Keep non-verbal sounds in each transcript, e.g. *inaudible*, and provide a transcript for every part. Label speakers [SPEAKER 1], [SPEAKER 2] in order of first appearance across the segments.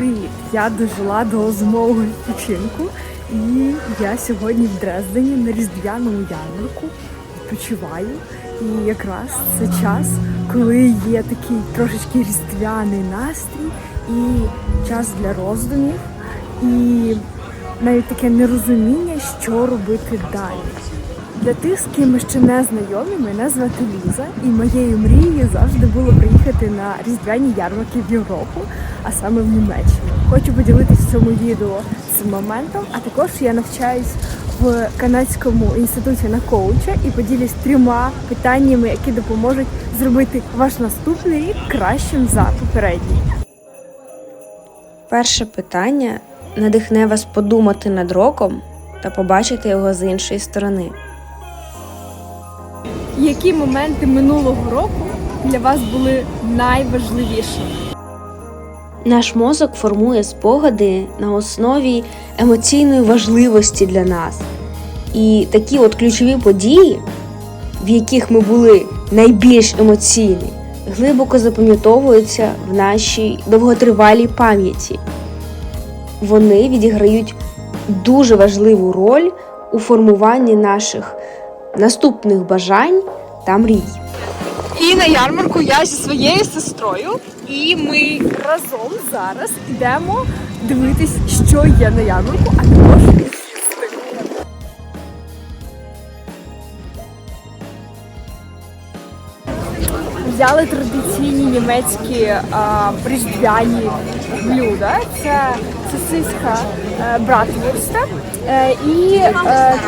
[SPEAKER 1] привіт! Я дожила до зимового відпочинку і я сьогодні в Дрездені на різдвяному ярмарку відпочиваю. І якраз це час, коли є такий трошечки різдвяний настрій і час для роздумів, і навіть таке нерозуміння, що робити далі. Для тих, з ким ми ще не знайомі, мене звати Ліза, і моєю мрією завжди було приїхати на різдвяні ярмарки в Європу, а саме в Німеччину. Хочу поділитися в цьому відео цим моментом, а також я навчаюсь в канадському інституті на коуча і поділюсь трьома питаннями, які допоможуть зробити ваш наступний рік кращим за попередній.
[SPEAKER 2] Перше питання надихне вас подумати над роком та побачити його з іншої сторони.
[SPEAKER 1] Які моменти минулого року для вас були найважливішими?
[SPEAKER 2] Наш мозок формує спогади на основі емоційної важливості для нас. І такі от ключові події, в яких ми були найбільш емоційні, глибоко запам'ятовуються в нашій довготривалій пам'яті. Вони відіграють дуже важливу роль у формуванні наших наступних бажань та мрій.
[SPEAKER 1] І на ярмарку я зі своєю сестрою, і ми разом зараз йдемо дивитись, що є на ярмарку, а також Взяли традиційні німецькі а, різдвяні блюда. Це сосиска е, братвурста е, і е,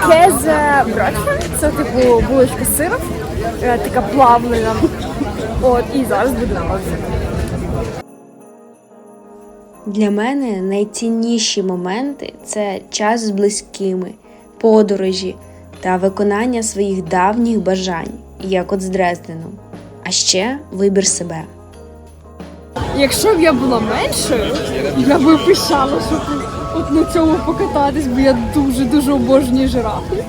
[SPEAKER 1] кезе братфен. Це типу булочка з сиром, така плавлена. От і зараз будемо пробувати.
[SPEAKER 2] Для мене найцінніші моменти це час з близькими, подорожі та виконання своїх давніх бажань, як от з Дрезденом. Ще вибір себе.
[SPEAKER 1] Якщо б я була меншою, я би пишала, щоб от на цьому покататись, бо я дуже дуже обожнюю жирафи.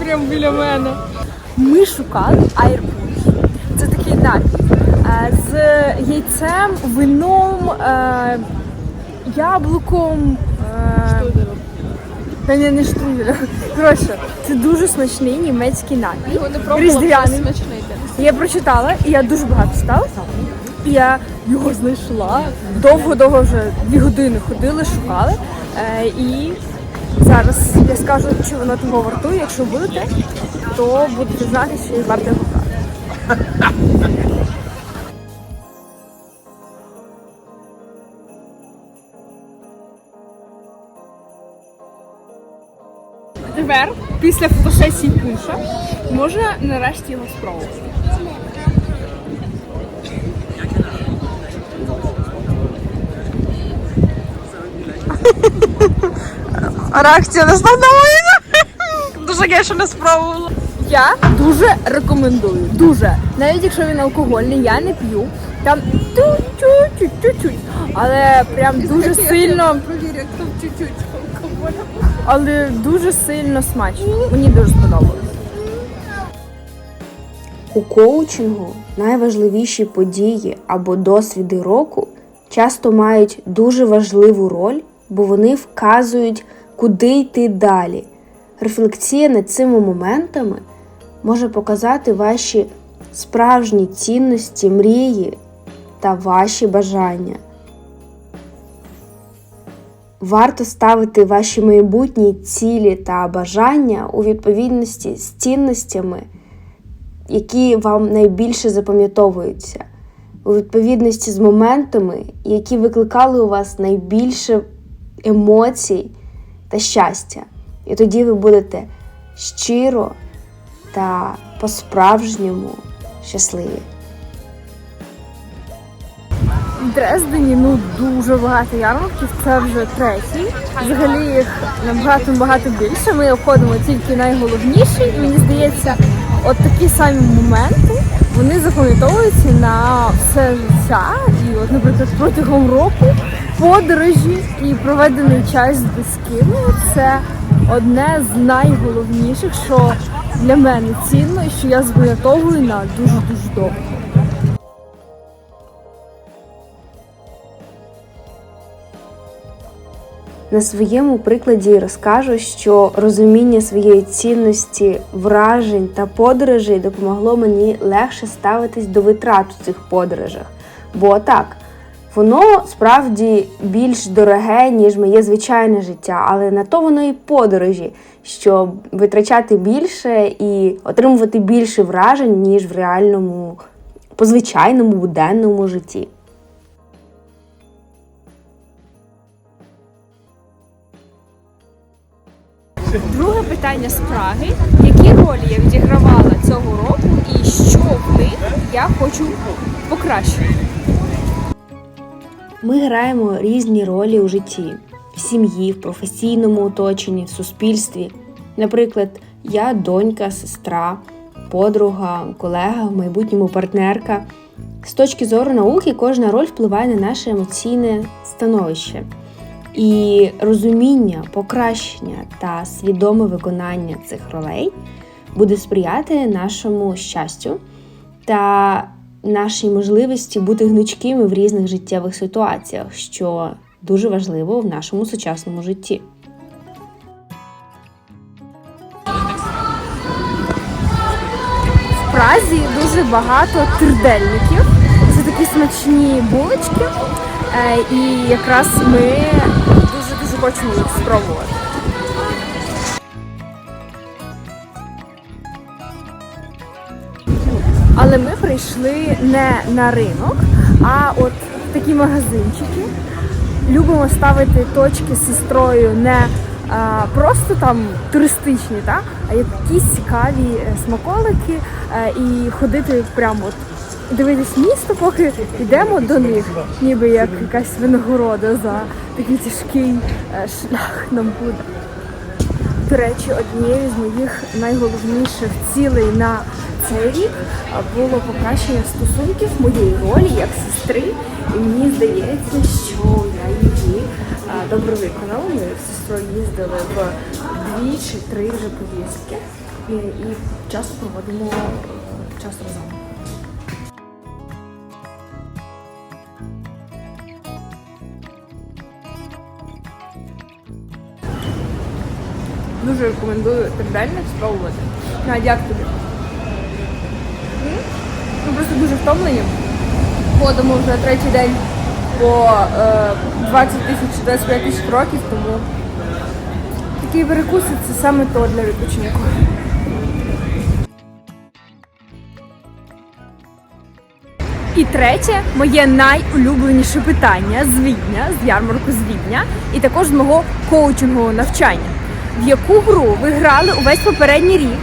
[SPEAKER 1] Прям біля мене. Ми шукали айрпунш. Це такий напій е, з яйцем, вином, е, яблуком. е, Та ні, не штруделем. Коротше, це дуже смачний німецький напій. Різдвяний. Я прочитала, і я дуже багато читала. І я його знайшла. Довго-довго вже дві години ходили, шукали. Е, і зараз я скажу, чи воно того вартує. Якщо будете, то будете знати, що варто його брати. Тепер, після фотосесії пунша, можна нарешті його спробувати. *laughs*
[SPEAKER 3] Реакція не становиться. Дуже я ще не спробувала.
[SPEAKER 1] Я дуже рекомендую. Дуже. Навіть якщо він алкогольний, я не п'ю. Там чуть-чуть, чуть-чуть. Але прям дуже сильно.
[SPEAKER 3] Провір, як там чуть-чуть алкоголю.
[SPEAKER 1] Але дуже сильно смачно. Мені дуже сподобалось.
[SPEAKER 2] У коучингу найважливіші події або досвіди року часто мають дуже важливу роль, бо вони вказують, куди йти далі. Рефлексія над цими моментами може показати ваші справжні цінності, мрії та ваші бажання. Варто ставити ваші майбутні цілі та бажання у відповідності з цінностями які вам найбільше запам'ятовуються, у відповідності з моментами, які викликали у вас найбільше емоцій та щастя. І тоді ви будете щиро та по-справжньому щасливі.
[SPEAKER 1] Дрездені ну дуже багато ярмарків, це вже третій. Взагалі їх набагато багато більше. Ми обходимо тільки найголовніші. І мені здається, от такі самі моменти вони запам'ятовуються на все життя. І, от, наприклад, протягом року подорожі і проведений час з близькими це одне з найголовніших, що для мене цінно і що я запам'ятовую на дуже дуже довго.
[SPEAKER 2] На своєму прикладі розкажу, що розуміння своєї цінності, вражень та подорожей допомогло мені легше ставитись до витрат у цих подорожах. Бо так, воно справді більш дороге, ніж моє звичайне життя, але на то воно і подорожі, щоб витрачати більше і отримувати більше вражень, ніж в реальному, по звичайному буденному житті.
[SPEAKER 1] Друге питання з Праги. Які ролі я відігравала цього року і що в них я хочу покращити?
[SPEAKER 2] Ми граємо різні ролі у житті в сім'ї, в професійному оточенні, в суспільстві. Наприклад, я донька, сестра, подруга, колега, в майбутньому партнерка. З точки зору науки, кожна роль впливає на наше емоційне становище. І розуміння, покращення та свідоме виконання цих ролей буде сприяти нашому щастю та нашій можливості бути гнучкими в різних життєвих ситуаціях, що дуже важливо в нашому сучасному житті.
[SPEAKER 1] В Празі дуже багато тридельників. Такі смачні булочки. Е, І якраз ми дуже дуже хочемо їх спробувати. Але ми прийшли не на ринок, а от в такі магазинчики. Любимо ставити точки з сестрою не а, просто там туристичні, так? а якісь цікаві е, смаколики е, і ходити прямо от дивитись місто, поки йдемо до них, ніби як якась винагорода за такий тяжкий е, шлях нам буде. До речі, однією з моїх найголовніших цілей на цей рік було покращення стосунків моєї ролі як сестри. І мені здається, що я її добре виконала. Ми з сестрою їздили в дві чи три вже поїздки і, і часто проводимо е, час разом. Дуже рекомендую тридельник спробувати. Надя, як тобі? Ми просто дуже втомлені. Ходимо вже третій день по е, 20 тисяч 25 тисяч років, тому такі перекуси це саме то для відпочинку. І третє, моє найулюбленіше питання з Відня, з ярмарку з Відня, і також з мого коучингового навчання. В яку гру ви грали увесь попередній рік?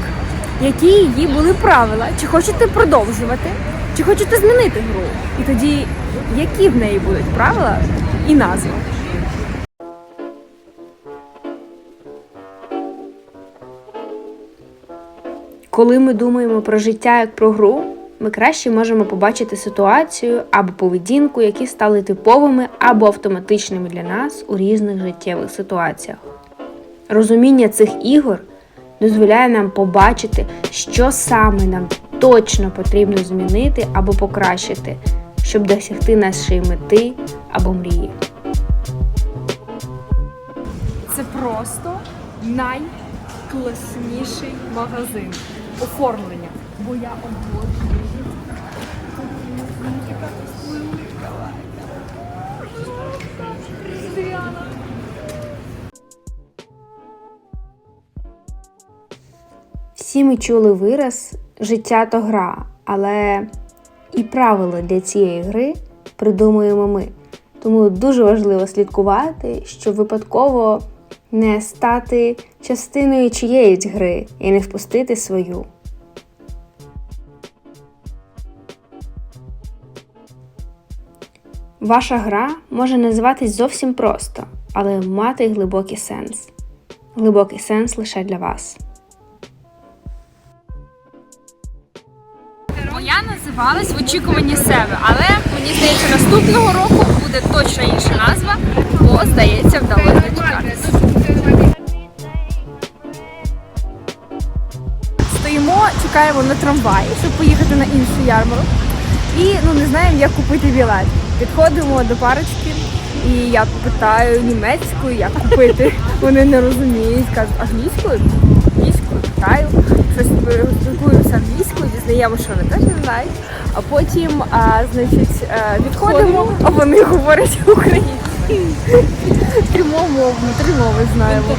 [SPEAKER 1] Які її були правила? Чи хочете продовжувати? Чи хочете змінити гру? І тоді які в неї будуть правила і назва?
[SPEAKER 2] Коли ми думаємо про життя як про гру, ми краще можемо побачити ситуацію або поведінку, які стали типовими або автоматичними для нас у різних життєвих ситуаціях. Розуміння цих ігор дозволяє нам побачити, що саме нам точно потрібно змінити або покращити, щоб досягти нашої мети або мрії.
[SPEAKER 1] Це просто найкласніший магазин оформлення. Бо я обожнюю.
[SPEAKER 2] Всі ми чули вираз життя то гра, але і правила для цієї гри придумуємо ми. Тому дуже важливо слідкувати, щоб випадково не стати частиною чиєїсь гри і не впустити свою. Ваша гра може називатись зовсім просто, але мати глибокий сенс. Глибокий сенс лише для вас.
[SPEAKER 1] Моя в очікуванні себе, але мені здається, наступного року буде точно інша назва, бо здається, вдалося дочекатися. Стоїмо, чекаємо на трамвай, щоб поїхати на інший ярмарок. І ну не знаємо, як купити білет. Підходимо до парочки І я питаю німецькою, як купити. Вони не розуміють, кажуть англійською, англійською, машина теж не знають. А потім, а, значить, е, відходимо, а вони говорять українською. Три мови, три мови знаємо.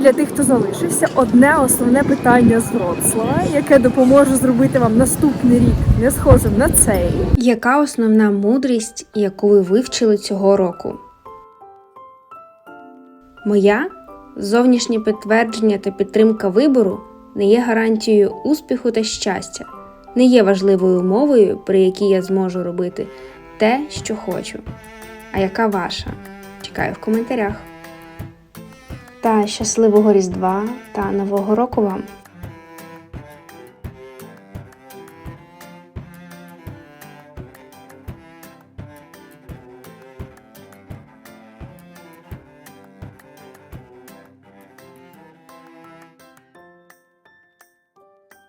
[SPEAKER 1] Для тих, хто залишився, одне основне питання з Вроцлава, яке допоможе зробити вам наступний рік не схожим на цей.
[SPEAKER 2] Яка основна мудрість, яку ви вивчили цього року? Моя зовнішнє підтвердження та підтримка вибору не є гарантією успіху та щастя, не є важливою умовою, при якій я зможу робити те, що хочу. А яка ваша? Чекаю в коментарях. Та щасливого Різдва та Нового року вам!